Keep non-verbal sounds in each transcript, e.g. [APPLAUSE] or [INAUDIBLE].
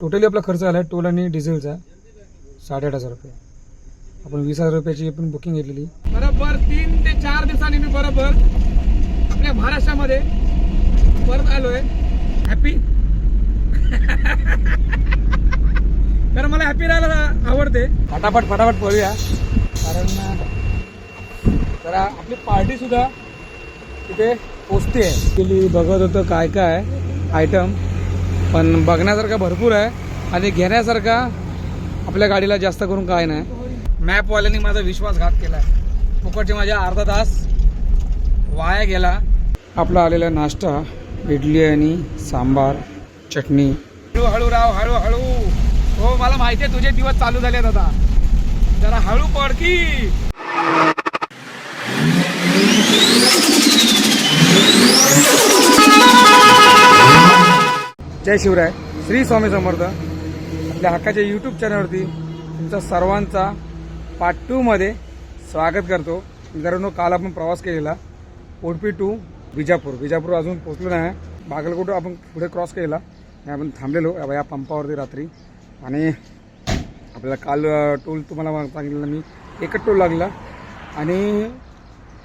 Totally आपला खर्च आला आहे टोल आणि डिझेलचा. साडेआठ हजार रुपये. आपण वीस हजार रुपयाची आपण बुकिंग घेतलेली. बरोबर तीन ते चार दिवसांनी मी बरोबर आपल्या महाराष्ट्रामध्ये परत आलोय. हॅपी [LAUGHS] तर मला हॅपी राहायला आवडते. फटाफट फटाफट पळूया कारण जरा आपली पार्टी सुद्धा तिथे पोचते. गेली बघत होतं काय काय आयटम पण बघण्यासारखा भरपूर आहे आणि घेण्यासारखा आपल्या गाडीला जास्त करून काय नाही. मॅपवाल्यांनी माझा विश्वासघात केला. फुकटचे माझ्या अर्धा तास वाया गेला. आपला आलेला नाश्ता इडली आणि सांबार चटणी. हळूहळू राव हळूहळू हो मला माहिती आहे तुझे दिवस चालू झाले आता. जरा हळू पडकी जय शिवराय. श्री स्वामी समर्थ. आपल्या हक्काच्या यूट्यूब चॅनलवरती तुमचा सर्वांचा पार्ट टूमध्ये स्वागत करतो. मित्रांनो काल आपण प्रवास केलेला उडपी टू विजापूर. विजापूर अजून पोचलो नाही बागलकोट आपण पुढे क्रॉस केलेला. आपण थांबलेलो या- पंपावरती रात्री. आणि आपल्याला काल टोल तुम्हाला सांगितलं मी. एकच टोल लागला. आणि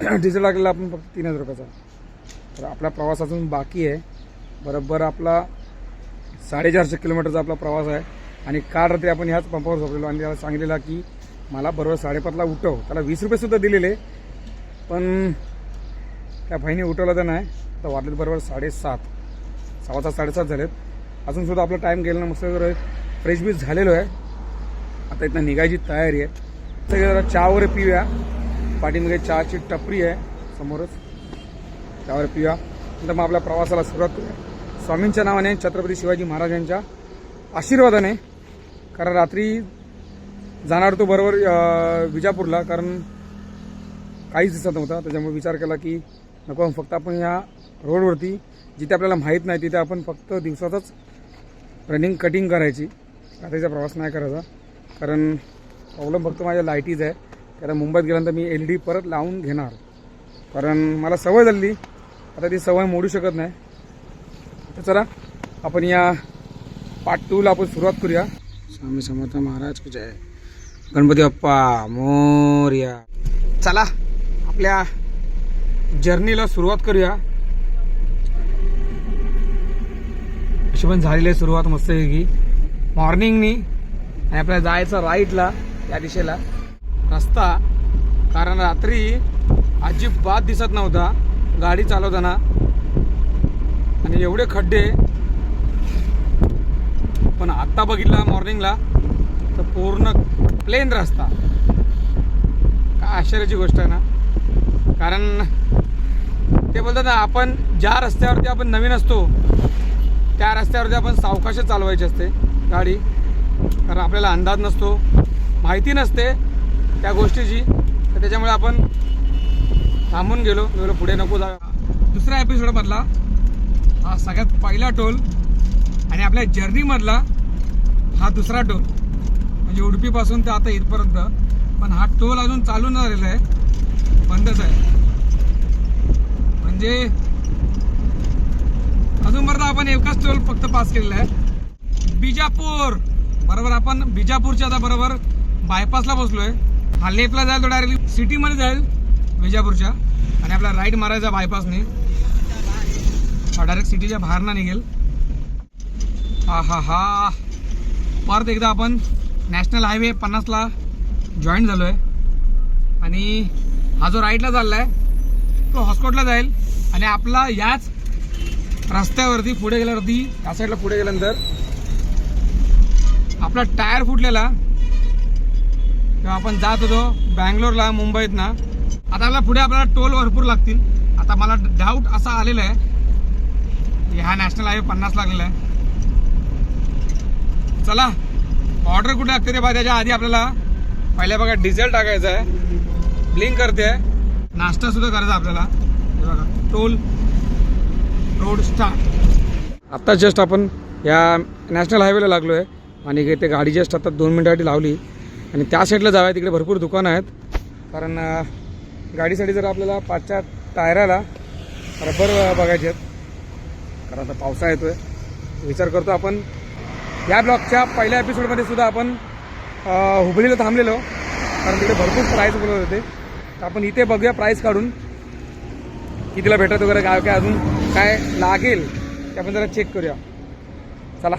[CLEARS THROAT] डिझेल लागलेला आपण फक्त तीन हजार रुपयाचा. तर आपला प्रवास अजून बाकी आहे. बरोबर आपला साडेचारशे किलोमीटरचा आपला प्रवास आहे. आणि काल रात्री आपण ह्याच पंपावर झोपलेलो आणि त्याला सांगितलेला की मला बरोबर साडेपाचला उठव. त्याला वीस रुपयेसुद्धा दिलेले पण त्या भाईने उठवलं तर नाही. आता वाटलं बरोबर साडेसात सव्वा सात साडेसात झालेत. अजूनसुद्धा आपला टाईम गेला ना मस्त जर फ्रेश बीज झालेलो आहे. आता इथनं निघायची तयारी आहे. सगळे जरा चहा वगैरे पिऊया. पाठीमध्ये चहाची टपरी आहे. समोरच त्यावर पिऊया. नंतर मग आपल्या प्रवासाला सुरुवात करूया. स्वामींच्या नावाने छत्रपती शिवाजी महाराजांच्या आशीर्वादाने कारण रात्री जाणार तो बरोबर विजापूरला कारण काहीच दिसत नव्हता. त्याच्यामुळे विचार केला की नको फक्त आपण या रोडवरती जिथे आपल्याला माहीत नाही तिथे आपण फक्त दिवसातच रनिंग कटिंग करायची. रात्रीचा प्रवास नाही करायचा. कारण प्रॉब्लेम फक्त माझ्या लाईटीज आहे. कारण मुंबईत गेल्यानंतर मी एल डी परत लावून घेणार. कारण मला सवय झाली. आता ती सवय मोडू शकत नाही. तर चला आपण या पार्ट टूला आपण सुरुवात करूया. स्वामी समर्थ महाराज की जय. गणपती बाप्पा मोर्या. चला आपल्या जर्नीला सुरुवात करूया. अशी पण झालेली आहे सुरुवात मस्त की मॉर्निंगनी आणि आपल्याला जायचं राईटला या दिशेला. रस्ता कारण रात्री अजिबात दिसत नव्हता. गाडी चालवताना म्हणजे एवढे खड्डे. पण आत्ता बघितला मॉर्निंगला तर पूर्ण प्लेन रस्ता. काय आश्चर्याची गोष्ट आहे ना? कारण ते बोलतात ना आपण ज्या रस्त्यावरती आपण नवीन असतो त्या रस्त्यावरती आपण सावकाश चालवायची असते गाडी. कारण आपल्याला अंदाज नसतो माहिती नसते त्या गोष्टीची. तर त्याच्यामुळे आपण थांबून गेलो पुढे नको जा दुसऱ्या एपिसोडमधला हा सगळ्यात पहिला टोल आणि आपल्या जर्नीमधला हा दुसरा टोल. म्हणजे उडपीपासून ते आता इथपर्यंत. पण हा टोल अजून चालू न झालेला आहे. बंदच आहे. म्हणजे अजूनपर्यंत आपण एकच टोल फक्त पास केलेला आहे. बिजापूर. बरोबर आपण बिजापूरच्या आता बरोबर बायपासला बसलोय हा लेफ्टला जाईल तो डायरेक्टली सिटीमध्ये जाईल विजापूरच्या आणि आपला राईट मारायचा बायपासने हा डायरेक्ट सिटीच्या बाहेर ना निघेल. हा हा हा परत एकदा आपण नॅशनल हायवे पन्नासला जॉईन झालो आहे आणि हा जो राईटला चालला आहे तो हॉस्कोटला जाईल. आणि आपला याच रस्त्यावरती पुढे गेल्यावरती या साईडला पुढे गेल्यानंतर आपला टायर फुटलेला. तेव्हा आपण जात होतो बँगलोरला मुंबईत ना आता आपल्याला पुढे आपल्याला टोल भरपूर लागतील. आता मला डाऊट असा आलेला आहे. हा नॅशनल हायवे पन्नास लागलेला आहे. चला ऑर्डर कुठे लागते रे बा? त्याच्या आधी आपल्याला पहिल्या बघा डिझेल टाकायचं आहे. ब्लिंक करते नाश्ता सुद्धा करायचा आपल्याला. बघा टोल रोड स्टार्ट आत्ता जस्ट आपण या नॅशनल हायवेला लागलो आहे आणि इथे गाडी जस्ट आता दोन मिनिटासाठी लावली. आणि त्या साईडला जाऊया. तिकडे भरपूर दुकानं आहेत. कारण गाडीसाठी जर आपल्याला पाचच्या टायराला रबर बघायचे आहेत कारण आता पावसाळा येतोय. विचार करतो आपण. या ब्लॉगच्या पहिल्या एपिसोडमध्ये सुद्धा आपण हुबळीला थांबलेलो. कारण तिकडे भरपूर प्राईज बोलत होते. तर आपण इथे बघूया प्राईस काढून. कितीला भेटत वगैरे काय काय अजून काय लागेल ते आपण जरा चेक करूया. चला.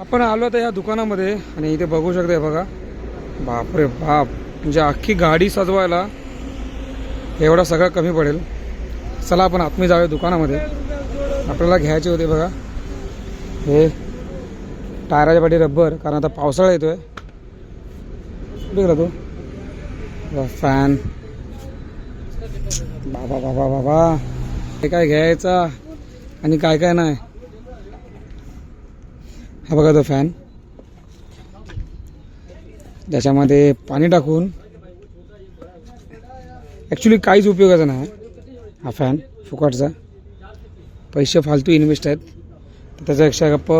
आपण आलो आता या दुकानामध्ये आणि इथे बघू शकता बघा. बापरे बाप. म्हणजे अख्खी गाडी सजवायला एवढा सगळं कमी पडेल. चला आपण आत्मी जाऊया दुकानामध्ये. आपल्याला घ्यायचे होते बघा. हे टायराच्या पाठी रब्बर कारण आता पावसाळा येतोय. बघला तो. फॅन बाबा बाबा बाबा. हे काय घ्यायचा? आणि काय काय नाही? हा बघा तो फॅन ज्याच्यामध्ये पाणी टाकून. ॲक्च्युली काहीच उपयोगाचा नाही हा फॅन फुकटचा. पैसे फालतू इन्व्हेस्ट आहेत. तर त्याच्यापेक्षा गप्प.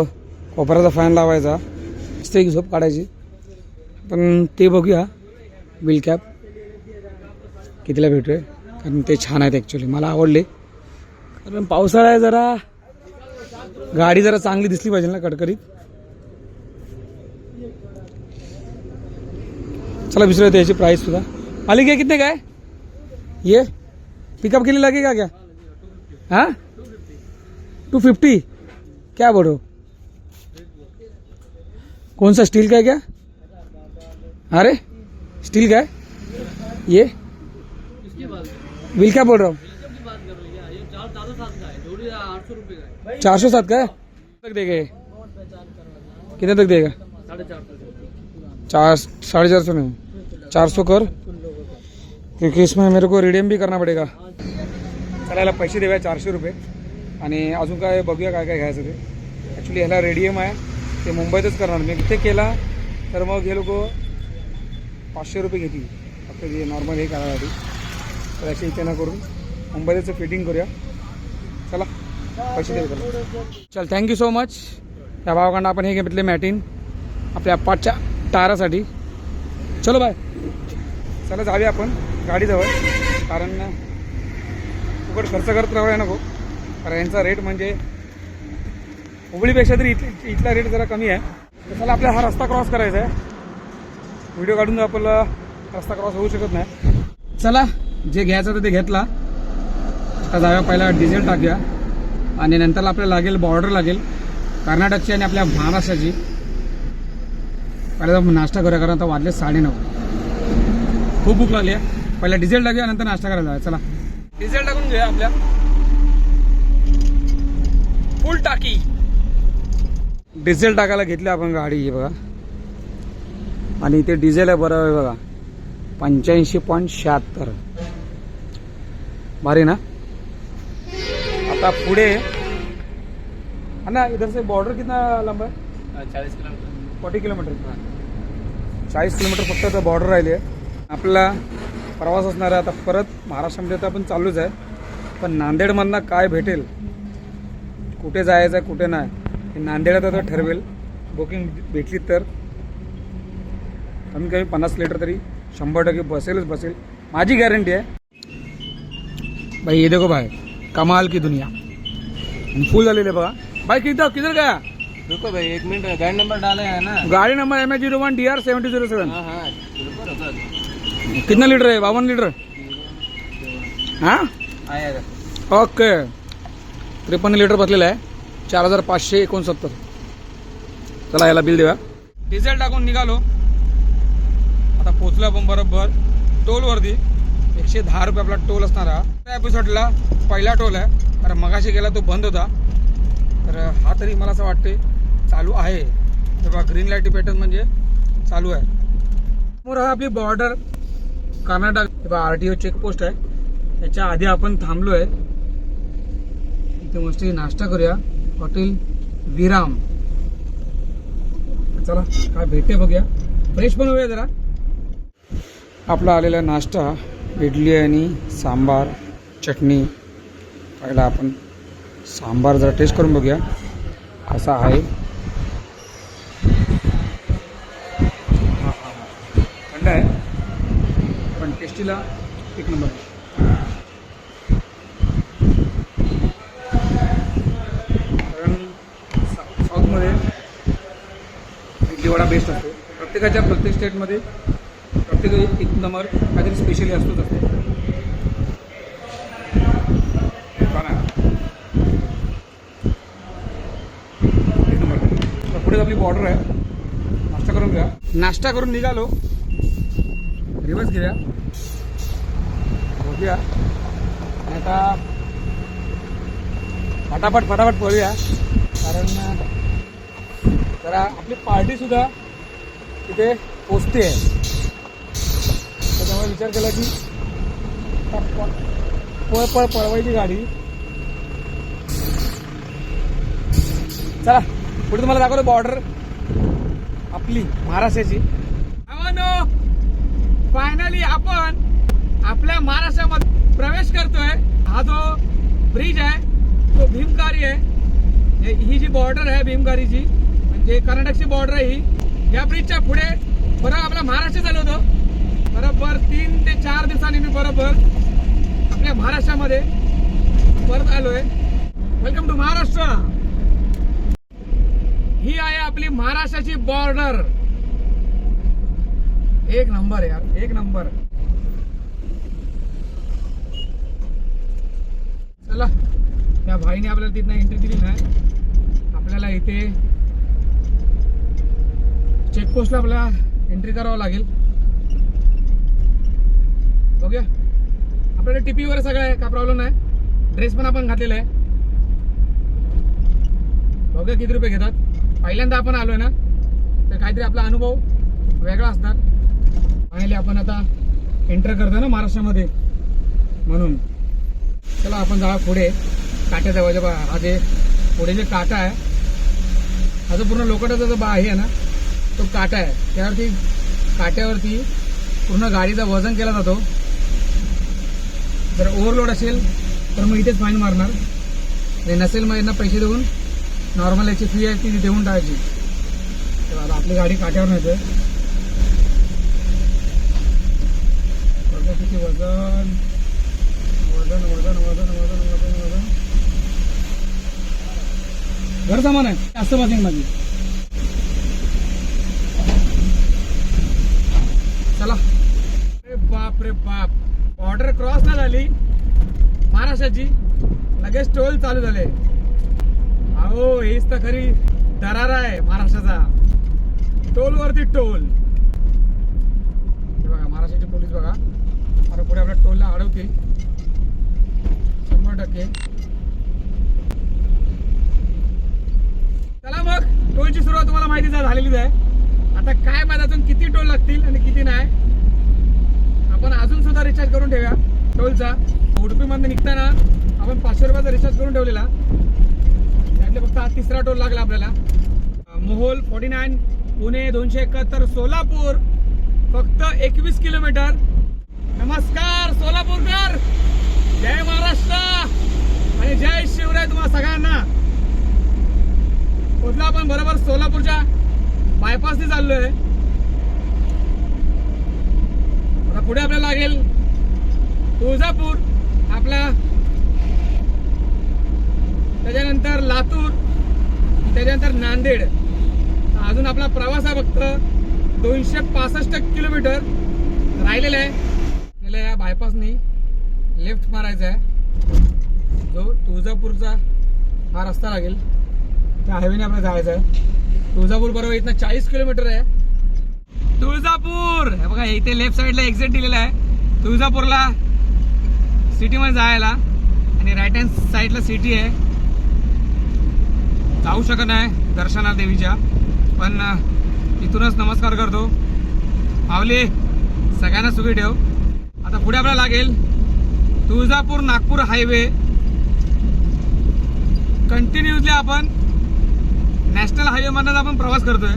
कोपऱ्याचा फॅन लावायचा. मस्त एक झोप काढायची. पण ते बघूया. बिल कॅप कितीला भेटू आहे कारण ते छान आहेत ॲक्च्युली मला आवडले. कारण पावसाळा आहे जरा. गाडी जरा चांगली दिसली पाहिजे ना कडकडीत. चला विसरू त्याची प्राईस सुद्धा. मालिक आहे किती काय ये. पिकअप केली लागे का क्या? हां? Two fifty? क्या बोलो? कौन सा स्टील का है क्या? अरे, स्टील का है? ये? बिल क्या बोल रहा हूँ? चार सौ सात का है। तक देगा कितने तक देगा? चार, साढ़े चार सौ नहीं, चार सौ कर। क्योंकि इसमें मेरे को रिडीम भी करना पडेगा। चला पैसे देऊया चारशे रुपये आणि अजून काय बघूया काय काय घ्यायचं ते. ॲक्च्युली ह्याला रेडियम आहे. ते मुंबईतच करणार. मी इथे केला तर मग हे लोक पाचशे रुपये घेतील. फक्त जे नॉर्मल हे करायसाठी. तर अशी इथे ना करून मुंबईतच फिटिंग करूया. चला पैसे देऊ चल थँक्यू सो मच त्या भावाकडनं आपण हे घेतले मॅटिन आपल्या पाठच्या टारासाठी. चलो बाय चला जाऊया आपण. गाडीजवळ. कारण फुकट खर्च करत राहूया नको. कारण यांचा रेट म्हणजे हुबळीपेक्षा तरी इथली इथला रेट जरा कमी आहे. तर चला आपल्याला हा रस्ता क्रॉस करायचा आहे. व्हिडिओ काढून तर आपल्याला रस्ता क्रॉस होऊ शकत नाही. चला जे घ्यायचं होतं ते घेतला. आता जाव्या पहिला डिझेल टाकूया. आणि नंतर आपल्याला लागेल बॉर्डर लागेल. कर्नाटकची आणि आपल्या महाराष्ट्राची. पहिला नाश्ता करूया कारण आता वाजले साडेनऊ. खूप भूक लागली आहे. पहिला डिझेल टाकूया नंतर नाश्ता करायला जाऊया. चला. डिझेल टाकून घेऊया आपल्या. फुल टाकी. डिझेल टाकायला घेतली आपण गाडी ही बघा. आणि ते डिझेल आहे बरं आहे बघा. पंच्याऐंशी पॉईंट शहात्तर. भारी ना? आता पुढे ना इधर से बॉर्डर कितना लंबा है चाळीस किलोमीटर. Forty kilometre. चाळीस किलोमीटर फक्त आता बॉर्डर राहिली आहे. आपला प्रवास असणार आहे आता परत. महाराष्ट्रामध्ये तर आपण चालूच आहे. पण नांदेडमधनं काय भेटेल? कुठे जायचं आहे कुठे नाही हे नांदेडात आता ठरवेल. बुकिंग भेटली तर. कमीत कमी पन्नास लिटर तरी शंभर टक्के बसेलच बसेल. माझी गॅरंटी आहे. भाई ये देखो भाई कमाल की दुनिया. फुल झालेले बघा. भाई किती किधर गया रुको भाई एक मिनट. गाड़ी नंबर डाले है ना. गाड़ी number M H zero one D R seventy zero seven कितना लीटर आहे? बावन्न लिटर हां? ओके त्रेपन्न लिटर बसलेलं आहे. चार हजार पाचशे एकोणसत्तर. चला याला बिल देऊया. डिझेल टाकून निघालो. आता पोचलो आपण बरोबर टोलवरती. एकशे दहा रुपये आपला टोल असणार हा त्या एपिसोडला पहिला टोल आहे. कारण मगाशी गेला तो बंद होता. तर हा तरी मला असं वाटते चालू आहे. तेव्हा ग्रीन लाइट पेटर्न म्हणजे चालू आहे. समोर आहे आपली border Karnataka. R T O checkpost आहे. याच्या आधी आपण थांबलो आहे इथे मस्त नाश्ता करूया. हॉटेल विराम. चला काय भेटते बघूया. फ्रेश पण होऊया जरा. आपला आलेला नाश्ता इडली आणि सांबार चटणी. पहिला आपण. सांबार जरा टेस्ट करून बघूया. असा आहे. थंड आहे. पण टेस्टीला एक नंबर आहे. कारण सा- साऊथमध्ये इडली बेस्ट असतो. प्रत्येकाच्या प्रत्येक स्टेटमध्ये प्रत्येक एक नंबर काहीतरी स्पेशली असतोच असतो. एक नंबर पुढे आपली बॉर्डर आहे. नाश्ता करून घ्या. नाश्ता करून निघालो. रिवर्स घेऊया. बघूया. आणि आता फटाफट फटाफट पळूया. कारण जरा आपली पार्टी सुद्धा तिथे पोचते. आहे त्याच्यामुळे विचार केला की पळ पळ पळवायची गाडी. चला पुढे तुम्हाला दाखवतो बॉर्डर आपली महाराष्ट्राची. फायनली आपण आपल्या महाराष्ट्रामध्ये प्रवेश करतोय. हा जो ब्रिज आहे तो भीमकारी आहे. ही जी बॉर्डर आहे भीमकारीची जे कर्नाटकची बॉर्डर आहे ही या ब्रिजच्या पुढे बरोबर आपला महाराष्ट्र झालं होतं. बरोबर तीन ते चार दिवसांनी मी बरोबर आपल्या महाराष्ट्रामध्ये परत आलोय. Welcome to Maharashtra. ही आहे आपली महाराष्ट्राची बॉर्डर एक नंबर यार एक नंबर. चला त्या भाईने आपल्याला तिथनं एंट्री दिली नाही. आपल्याला इथे चेकपोस्टला आपल्याला एंट्री करावं लागेल. ओके आपल्याकडे टिपी वगैरे सगळं आहे काय प्रॉब्लेम नाही. ड्रेस पण आपण घातलेला आहे. बघूया किती रुपये घेतात. पहिल्यांदा आपण आलोय ना तर काहीतरी आपला अनुभव वेगळा असणार. फायनली आपण आता एंटर करतो ना महाराष्ट्रामध्ये. म्हणून. चला आपण जाऊ पुढे. काट्या जवळच्या बा हा जे पुढे जे काटा आहे हा जो पूर्ण लोकटाचा जो बा आहे ना तो काटा आहे. त्यावरती काट्यावरती पूर्ण गाडीचा वजन केला जातो. जर ओव्हरलोड असेल तर मग इथेच फाईन मारणार. आणि नसेल मग यांना पैसे देऊन नॉर्मल याची फी आहे ती देऊन टाकायची. तर आता आपली गाडी काट्यावर नाही किती वजन वजन वजन वजन वजन वजन वजन. घर सामान आहे. जास्त बसेन माझी चला अरे बाप. बाप बॉर्डर क्रॉस ना झाली. महाराष्ट्राची. लगेच टोल चालू झाले. अहो हेच तर खरी दरारा आहे महाराष्ट्राचा. टोल वरती टोल बघा महाराष्ट्राचे पोलीस बघा. आता पुढे आपल्या टोलला अडवतील. शंभर टक्के. चला मग टोलची सुरुवात तुम्हाला माहिती झालेलीच आहे. आता काय माहिती अजून किती टोल लागतील आणि किती नाही? आपण अजून सुद्धा रिचार्ज करून ठेवूया. टोलचा. उडुपीमधून निघताना आपण पाचशे रुपयाचा रिचार्ज करून ठेवलेला. त्यातले फक्त हा तिसरा टोल लागला आपल्याला. मोहोल फोर्टी नाईन पुणे दोनशे एकाहत्तर सोलापूर. फक्त एकवीस किलोमीटर. नमस्कार सोलापूरकर. जय महाराष्ट्र. आणि जय शिवराय तुम्हाला सगळ्यांना. पोचलो आपण बरोबर सोलापूरच्या बायपासने चाललोय आता पुढे आपल्याला लागेल तुळजापूर आपला त्याच्यानंतर लातूर त्याच्यानंतर नांदेड. अजून आपला प्रवास हा फक्त दोनशे पासष्ट किलोमीटर राहिलेला आहे. आपल्याला या बायपासनी लेफ्ट मारायचा आहे. जो तुळजापूरचा हा रस्ता लागेल. त्या हायवेने आपल्याला जायचं आहे. तुळजापूर बरोबर इथनं चाळीस किलोमीटर आहे. तुळजापूर. हे बघा इथे लेफ्ट साईडला एक्झिट दिलेला आहे. तुळजापूरला सिटीमध्ये जायला. आणि राईट हँड साईडला सिटी आहे. जाऊ शकत नाही दर्शना देवीच्या. पण इथूनच नमस्कार करतो. माऊली सगळ्यांना सुखी ठेव. आता पुढे आपल्याला लागेल तुळजापूर नागपूर हायवे कंटिन्युअसली आपण नॅशनल हायवे मधनं आपण प्रवास करतोय.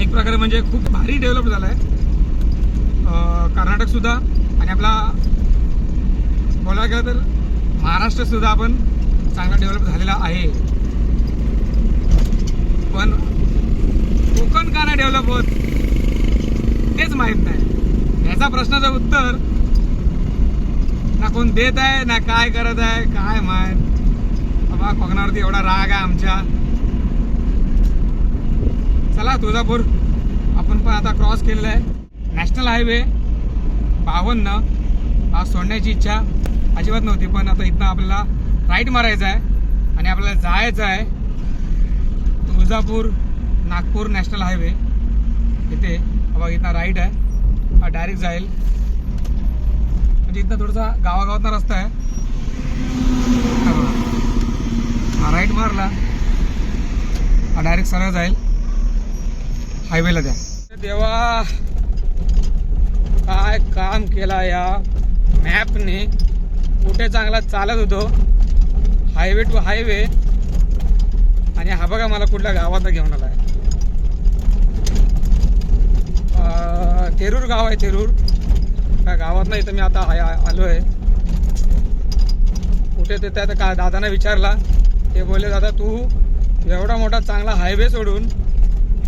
एक प्रकारे म्हणजे खूप भारी डेव्हलप झाला आहे कर्नाटक सुद्धा आणि आपला बोलायला गेलं तर महाराष्ट्र सुद्धा आपण चांगला डेव्हलप झालेला आहे. पण कोकण का नाही डेव्हलप होत? तेच माहीत नाही. याचा प्रश्नाचं उत्तर ना कोण देत आहे ना काय करत आहे काय माहीत? बाबा कोकणावरती एवढा राग आहे आमच्या. चला तुळजापूर. आपण पण आता क्रॉस केलेला आहे. नॅशनल हायवे बावन्न. हा सोडण्याची इच्छा अजिबात नव्हती पण आता इथनं आपल्याला राईट मारायचं आहे आणि आपल्याला जायचं आहे. तुळजापूर नागपूर नॅशनल हायवे इथे बाबा बघा इथनं राईट आहे. हा डायरेक्ट जाईल. म्हणजे इथनं थोडासा गावागावातला रस्ता आहे. हा हा राईट मारला. हा डायरेक्ट सरळ जाईल. हायवेला द्या. देवा काय काम केला या मॅपने? कुठे चांगला चालत होतो? Highway to highway. आणि हा बघा मला कुठल्या गावात घेऊन आलाय. आहे तेरूर गाव आहे तेरूर. त्या गावात नाही तर मी आता आलो आहे कुठे ते त्या का दादांना विचारला. ते बोलले दादा तू एवढा मोठा चांगला हायवे सोडून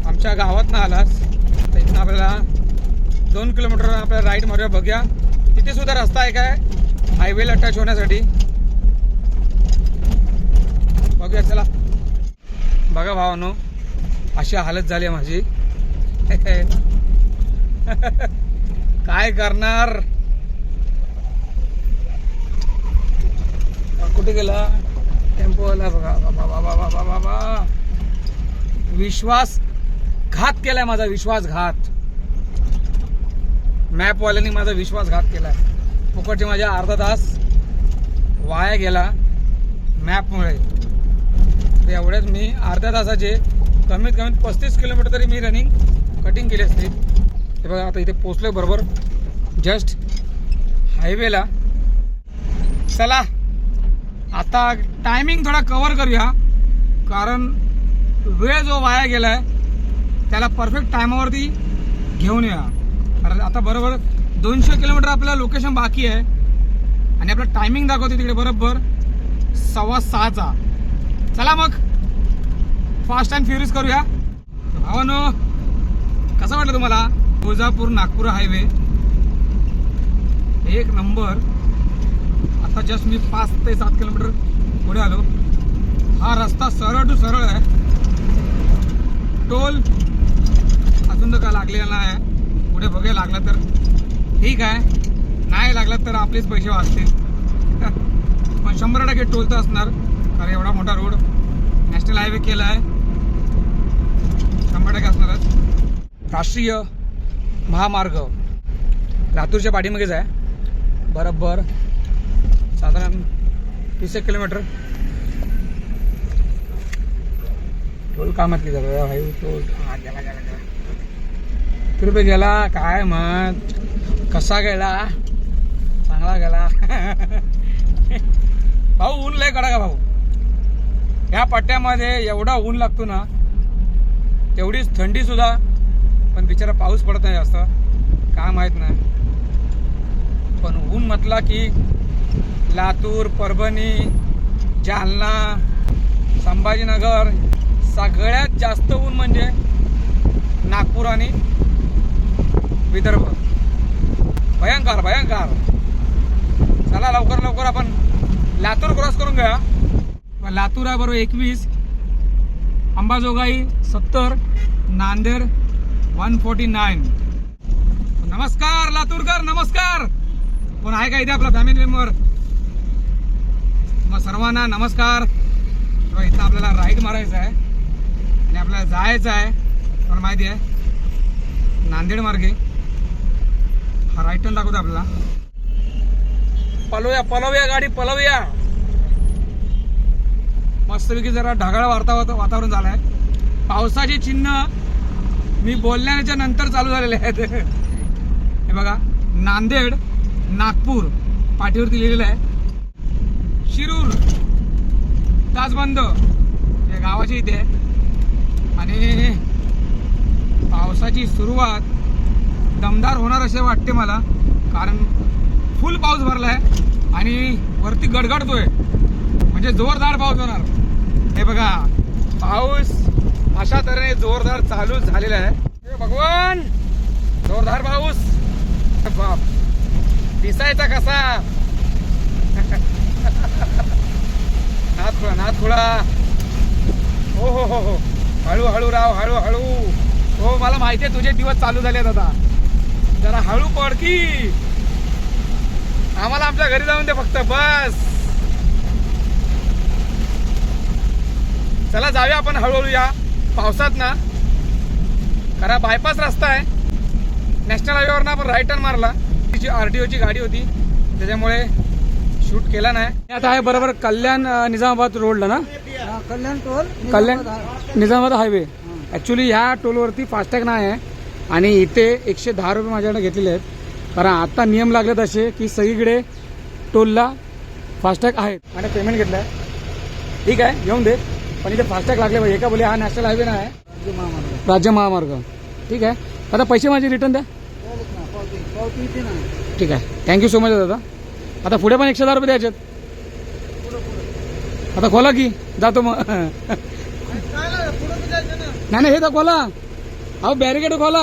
आमच्या गावात ना आलास तर इथनं आपल्याला दोन किलोमीटर आपल्याला राईट मारूया बघूया. तिथे सुद्धा रस्ता आहे काय हायवेला टच होण्यासाठी. बघूया चला. बघा भावानो अशी हालत झाली आहे माझी. [LAUGHS] काय करणार? कुठे गेला? टेम्पोवाला बघा. बाबा बाबा बाबा बाबा विश्वास घात केलाय माझा विश्वासघात. मॅपवाल्यांनी माझा विश्वासघात केलाय. फुकटचे माझ्या अर्धा तास वाया गेला मॅपमुळे एवढ्याच मी अर्ध्या तासाचे कमीत कमीत पस्तीस किलोमीटर तरी मी रनिंग कटिंग केली असते. हे बघा आता इथे पोचलोय बरोबर. जस्ट हायवेला चला आता टायमिंग थोडा कवर करूया. कारण वेळ जो वाया गेलाय त्याला परफेक्ट टायमावरती घेऊन या. कारण आता बरोबर दोनशे किलोमीटर आपलं लोकेशन बाकी आहे. आणि आपलं टायमिंग दाखवते तिकडे बरोबर? सव्वा सहाचा. चला मग. फास्ट अँड फ्युरियस करूया. भावानो कसं वाटलं तुम्हाला? तुळजापूर नागपूर हायवे एक नंबर. आता जस्ट मी पाच ते सात किलोमीटर पुढे आलो. हा रस्ता सरळ टू सरळ आहे. टोल अजून तर लागलेला नाही आहे पुढे बघायला लागला तर. ठीक आहे. नाही लागला तर आपलेच पैसे वाचतील. [LAUGHS] पण शंभर टक्के टोल तर असणार कारण एवढा मोठा रोड नॅशनल हायवे केला आहे. शंभर टक्के असणारच. राष्ट्रीय महामार्ग लातूरच्या पाठीमागेच आहे. बरोबर. साधारण तीस एक किलोमीटर. टोल कामातली जागा हायवे टोल. हा, गेला गेला गेला. किती रुपये गेला. काय मग कसा गेला? चांगला गेला. [LAUGHS] भाऊ ऊन लय कडा का भाऊ. ह्या पट्ट्यामध्ये एवढा ऊन लागतो ना तेवढीच थंडी सुद्धा पण बिचारा पाऊस पडत नाही जास्त. काय माहीत नाही. पण ऊन म्हटला की लातूर परभणी जालना संभाजीनगर सगळ्यात जास्त ऊन म्हणजे नागपूर आणि विदर्भ. भयंकर भयंकर. चला लवकर लवकर आपण लातूर क्रॉस करून घ्या लातूर आहे बरोबर एकवीस. अंबाजोगाई सत्तर नांदेड वन फोर्टी नाईन नमस्कार लातूरकर नमस्कार. कोण आहे का इथे आपला फॅमिली मेंबर मग सर्वांना नमस्कार. इथं आपल्याला राईट मारायचं आहे. आणि आपल्याला जायचं आहे. पण माहिती आहे? नांदेड मार्गे. हा राईट टर्न दाखवतो आपल्याला. पलवूया पलवूया गाडी पलवूया. मस्तपैकी जरा ढगाळ वार्ता वातावरण झालं आहे पावसाची चिन्ह मी बोलण्याच्या नंतर चालू झालेले आहेत. हे बघा नांदेड नागपूर पाठीवरती लिहिलेलं आहे. शिरूर ताजबंद या गावाच्या इथे. आणि पावसाची सुरुवात दमदार होणार असे वाटते मला. कारण फुल पाऊस भरला आहे आणि वरती गडगडतोय. म्हणजे जोरदार पाऊस होणार. हे बघा पाऊस अशा तऱ्हेने जोरदार चालू झालेला आहे. हे भगवान! जोरदार पाऊस. बाप. दिसायचा कसा? [LAUGHS] नाथ खुळा नाथ खुळा. हो हो हो हो. हळूहळू राव हळूहळू. हो मला माहिती आहे तुझे दिवस चालू झाले आता. जरा हळू पड की. आम्हाला आमच्या घरी जाऊन दे फक्त बस. चला जाऊया आपण हळूहळू या. पावसात ना. खरा बायपास रस्ता आहे. नॅशनल हायवेवर ना आपण राईट टर्न मारला. तिची आरटीओची गाडी होती. त्याच्यामुळे शूट केला नाही. आता आहे बरोबर कल्याण निजामाबाद रोडला ना? Kalyan toll Kalyan Nizamabad highway actually ह्या टोलवरती फास्टॅग नाही आहे. आणि इथे एकशे दहा रुपये माझ्याकडे घेतलेले आहेत. कारण आता नियम लागलेत असे की सगळीकडे टोलला फास्टॅग आहेत. आणि पेमेंट घेतलं आहे. ठीक आहे घेऊन दे. पण इथे फास्टॅग लागले पाहिजे. का बोले हा नॅशनल हायवे नाही. आहे महामार्ग राज्य महामार्ग. ठीक आहे. आता पैसे माझे रिटर्न द्या. ठीक आहे. थँक्यू सो मच दादा. आता पुढे पण एकशे दहा रुपये द्यायचे आता खोला की. जातो मग. [LAUGHS] नाही नाही हे तर खोला अहो बॅरिकेड खोला.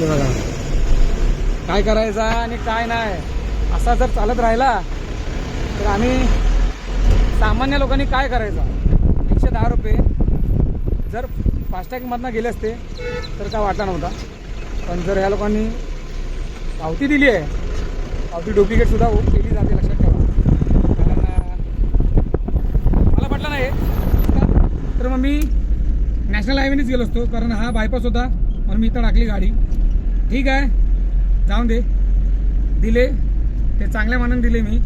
बघा. काय करायचं आणि काय नाही? असा जर चालत राहिला तर आम्ही सामान्य लोकांनी काय करायचं? एकशे दहा रुपये. जर फास्टॅगमधनं गेले असते तर काय वाटला नव्हता. पण जर ह्या लोकांनी पावती दिली आहे पावती डुप्लिकेट सुद्धा केली जाते लक्षात ठेवा कारण अं, मला पटलं नाही हे. का? तर मी नॅशनल हायवेनेच गेलो असतो कारण हा बायपास होता म्हणून मी इथं टाकली गाडी. ठीक आहे जाऊन दे. दिले ते चांगल्या मानाने दिले मी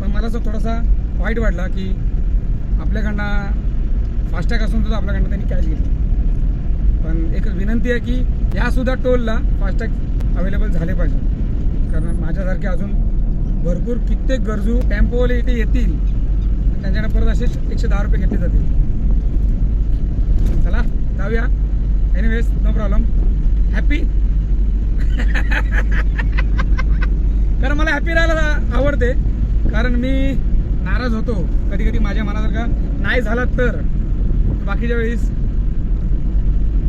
पण मला असं थोडासा वाईट वाटला की आपल्याकडनं फास्टॅग असून सुद्धा आपल्याकडनं त्यांनी कॅश घेतली. पण एक विनंती आहे की यासुद्धा टोलला फास्टॅग अवेलेबल झाले पाहिजे. कारण माझ्यासारखे अजून भरपूर कित्येक गरजू टेम्पोवाले इथे येतील. त्यांच्याकडे परत असे एकशे दहा रुपये घेतले जातील. जाऊया एनिवेज नो प्रॉब्लेम हॅपी कारण मला हॅपी राहायला आवडते. कारण मी नाराज होतो कधी कधी माझ्या मनासारखा. नाही झाला तर. बाकीच्या वेळेस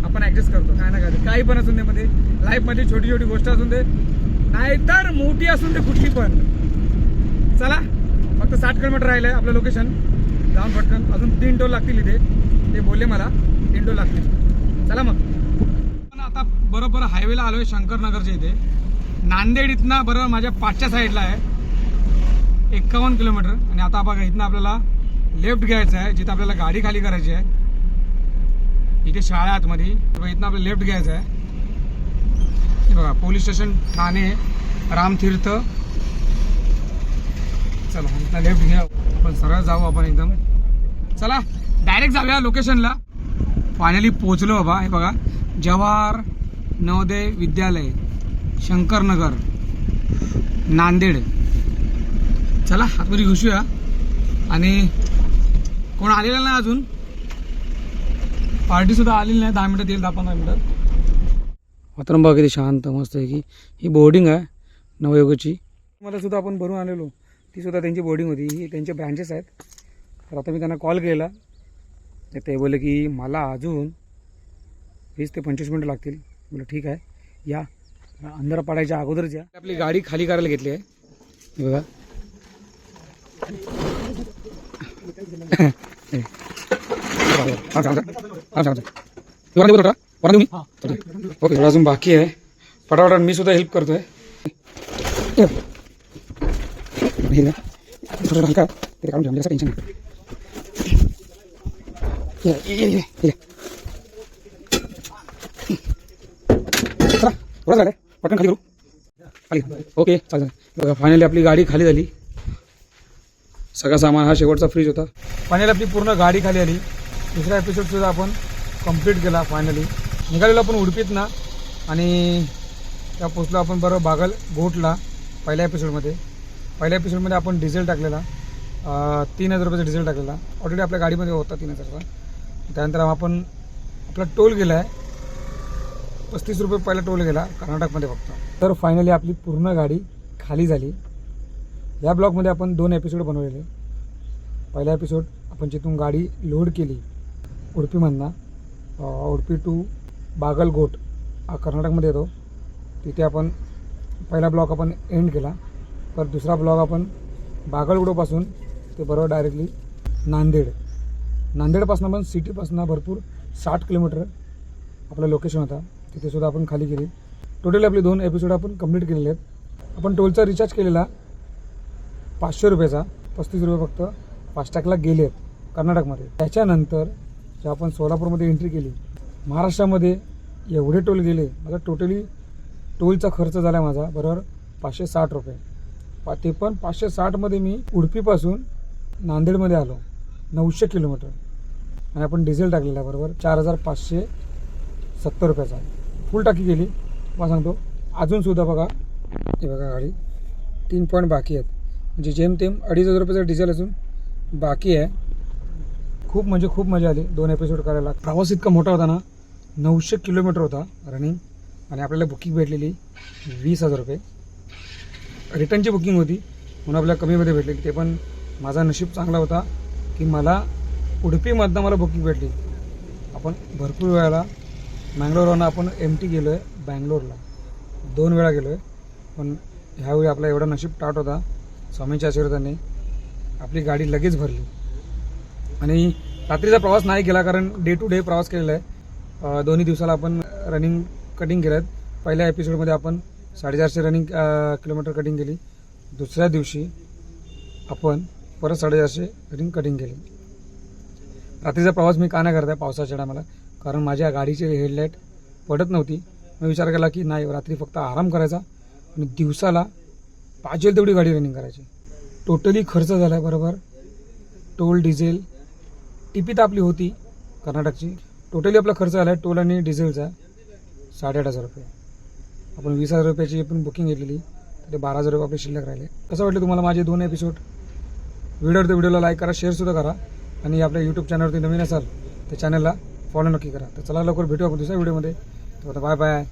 आपण ऍडजस्ट करतो. काय ना काय. काही पण असून दे मध्ये. लाईफमध्ये छोटी छोटी गोष्ट असून दे. नाहीतर मोठी असून दे कुठली पण. चला. फक्त साठ किलोमीटर राहिलं आहे आपलं लोकेशन जाऊन पटकन. अजून तीन टोल लागतील इथे. ते बोलले मला. तीन लागतील चला मग. पण आता बरोबर हायवेला आलोय शंकरनगरच्या इथे. नांदेड इथनं बरोबर माझ्या पाचच्या साईडला आहे. एक्कावन्न किलोमीटर आणि आता बघा इथनं आपल्याला लेफ्ट घ्यायचं आहे जिथं आपल्याला गाडी खाली करायची आहे. इथे शाळा आतमध्ये. इथनं आपल्याला लेफ्ट घ्यायचं आहे. हे बघा पोलीस स्टेशन ठाणे रामतीर्थ. चला लेफ्ट घ्या. आपण सरळ जाऊ आपण एकदम. चला डायरेक्ट जाऊया लोकेशनला फायनली पोचलो बाबा. हे बघा. जवाहर नवोदय विद्यालय शंकरनगर नांदेड. चला आतमध्ये घुसूया आणि कोण आलेलं नाही अजून? पार्टीसुद्धा आलेली नाही. दहा मिनटं येईल दहा पंधरा मिनटं. वातावरण बघा किती शांत मस्त आहे की. ही बोर्डिंग आहे नवयोगाची. मला सुद्धा आपण भरून आलेलो. ती सुद्धा त्यांची बोर्डिंग होती. ही त्यांचे ब्रँचेस आहेत. तर आता मी त्यांना कॉल केला. तर ते बोलले की मला अजून वीस ते पंचवीस मिनटं लागतील. बोला ठीक आहे. या. अंधार पाडायच्या अगोदरच या. आपली गाडी खाली करायला घेतली आहे. बघा. ओके अजून बाकी आहे. फटाफट मी सुद्धा हेल्प करतोय. हे ना, ते टेन्शन नाही ये, ये, ये, ये, ये. चला थोडं झालं पटकन खाली करू. खाली. ओके चालेल. बघा फायनली आपली गाडी खाली झाली. सगळा सामान हा शेवटचा फ्रीज होता. फायनली आपली पूर्ण गाडी खाली आली. दुसरा एपिसोड सुद्धा आपण कंप्लीट केला फायनली निघालेलो आपण उडपीत ना आणि त्या पोचलो आपण बरोबर बागल घोटला पहिल्या एपिसोडमध्ये पहिल्या एपिसोडमध्ये आपण डिझेल टाकलेला. तीन हजार रुपयाचा डिझेल टाकलेला. ऑलरेडी आपल्या गाडीमध्ये होता तीन हजारचा त्यानंतर आपण आपला टोल गेला आहे पस्तीस रुपये पहिला टोल गेला कर्नाटकमध्ये फक्त. तर फायनली आपली पूर्ण गाडी खाली झाली. या ब्लॉगमध्ये आपण दोन एपिसोड बनवलेले. पहिला एपिसोड आपण जिथून गाडी लोड केली उडपीमधनं उडपी टू बागलगोट हा कर्नाटकमध्ये येतो. तिथे आपण पहिला ब्लॉक आपण एंड केला. तर दुसरा ब्लॉग आपण बागलगोडोपासून ते बरोबर डायरेक्टली नांदेड. नांदेडपासून पण सिटीपासून भरपूर साठ किलोमीटर आपलं लोकेशन होता. तिथेसुद्धा आपण खाली केली. टोटली आपले दोन एपिसोड आपण कंप्लीट केलेले आहेत. आपण टोलचा रिचार्ज केलेला पाचशे रुपयाचा पस्तीस रुपये फक्त फास्टॅगला गेले आहेत कर्नाटकमध्ये. त्याच्यानंतर जे आपण सोलापूरमध्ये एंट्री केली महाराष्ट्रामध्ये एवढे टोल गेले माझा टोटली टोलचा खर्च झाला माझा बरोबर पाचशे साठ रुपये. पा ते पण पाचशे साठमध्ये मी उडपीपासून नांदेडमध्ये आलो नऊशे किलोमीटर. आणि आपण डिझेल टाकलेला बरोबर? चार हजार पाचशे सत्तर रुपयाचा. फुल टाकी गेली मला सांगतो अजूनसुद्धा बघा हे बघा गाडी. तीन पॉईंट बाकी आहेत. म्हणजे जेमतेम अडीच हजार रुपयाचं डिझेल असून बाकी आहे. खूप म्हणजे खूप मजा आली. दोन एपिसोड करायला. प्रवास इतका मोठा होता ना नऊशे किलोमीटर होता रनिंग आणि आपल्याला बुकिंग भेटलेली वीस हजार रुपये. रिटर्नची बुकिंग होती. म्हणून आपल्याला कमीमध्ये भेटलेली. ते पण माझा नशीब चांगला होता की मला उडपीमधनं मला बुकिंग भेटली. आपण भरपूर वेळाला मँगलोरवरून आपण एम टी गेलो आहे बँगलोरला. दोन वेळा गेलो आहे पण ह्यावेळी आपला एवढा नशीब टाट होता स्वामींच्या आशीर्वादाने आपली गाडी लगेच भरली. आणि रात्रीचा प्रवास नाही केला कारण डे टू डे प्रवास केलेला आहे. दोन्ही दिवसाला आपण रनिंग कटिंग केलं आहेत पहिल्या एपिसोडमध्ये आपण साडेचारशे रनिंग किलोमीटर कटिंग केली. दुसऱ्या दिवशी आपण परत साडेचारशे रनिंग कटिंग केली. रात्रीचा प्रवास मी का नाही करत आहे पावसाच्या टायमाला कारण माझ्या गाडीची हेडलाईट पडत नव्हती. मी विचार केला की नाही रात्री फक्त आराम करायचा आणि दिवसाला पाहिजे तेवढी गाडी रनिंग करायची. टोटली खर्च झाला आहे बरोबर. टोल डिझेल टिपी तर आपली होती कर्नाटकची. टोटली आपला खर्च झाला आहे टोल आणि डिझेलचा साडेआठ हजार रुपये. आपण वीस हजार रुपयाची पण बुकिंग घेतलेली. तर ते बारा हजार रुपये आपले शिल्लक राहिले. कसं वाटलं तुम्हाला माझे दोन एपिसोड व्हिडिओ तर व्हिडिओला लाईक करा शेअरसुद्धा करा. आणि आपल्या यूट्यूब चॅनलवरती नवीन असाल त्या चॅनलला फॉलो नक्की करा. तर चला लवकर भेटू आपण दुसऱ्या व्हिडिओमध्ये तर आता बाय बाय